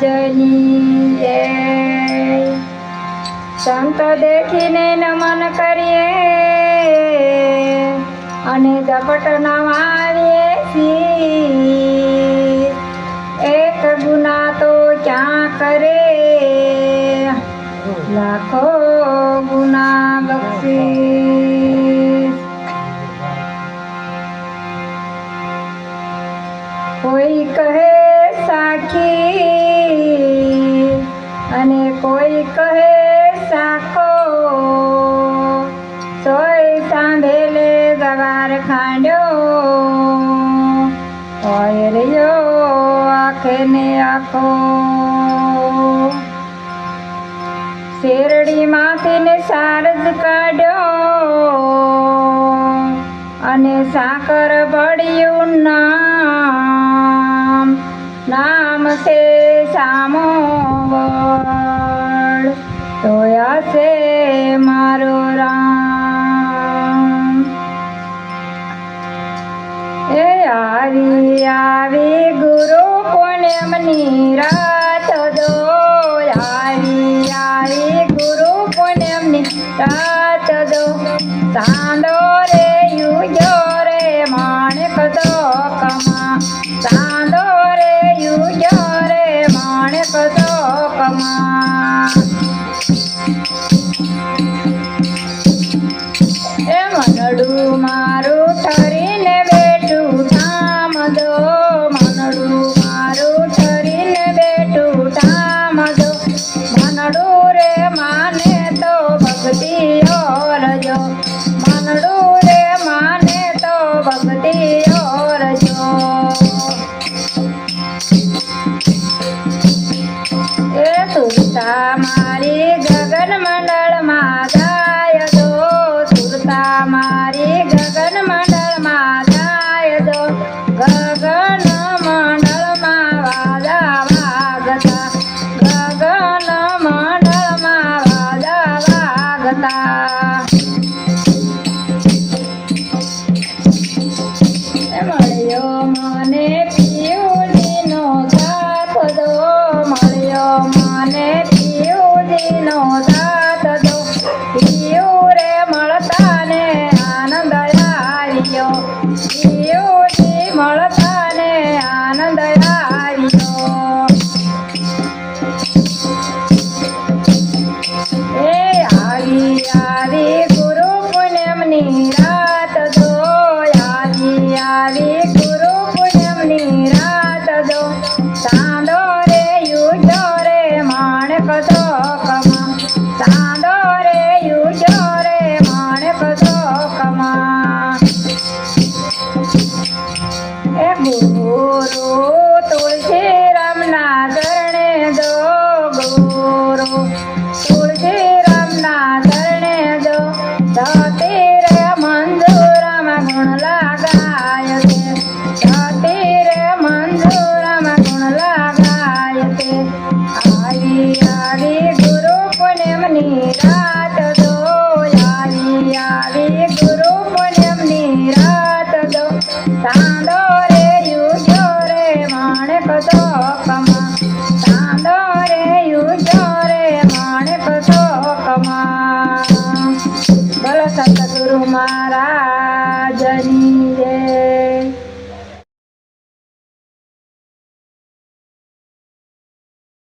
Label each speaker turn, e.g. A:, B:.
A: જનીએ સંત દેખીને નમન કરીએ અને ઝપટ નમાવીએ છીએ. એક ગુના તો ક્યાં કરે? લાખો સવાર ખાંડો. હોય રહ્યો આખે ને આખો. શેરડી માથીને સારસ કાઢ્યો અને સાકર પડ્યું નામ. નામ છે સામો હે આવી આવે ગુરુ કોને મની રાત દો? આવી આવે ગુરુ કોને મની સાંડો nada. Bala Santa Guru Maharajani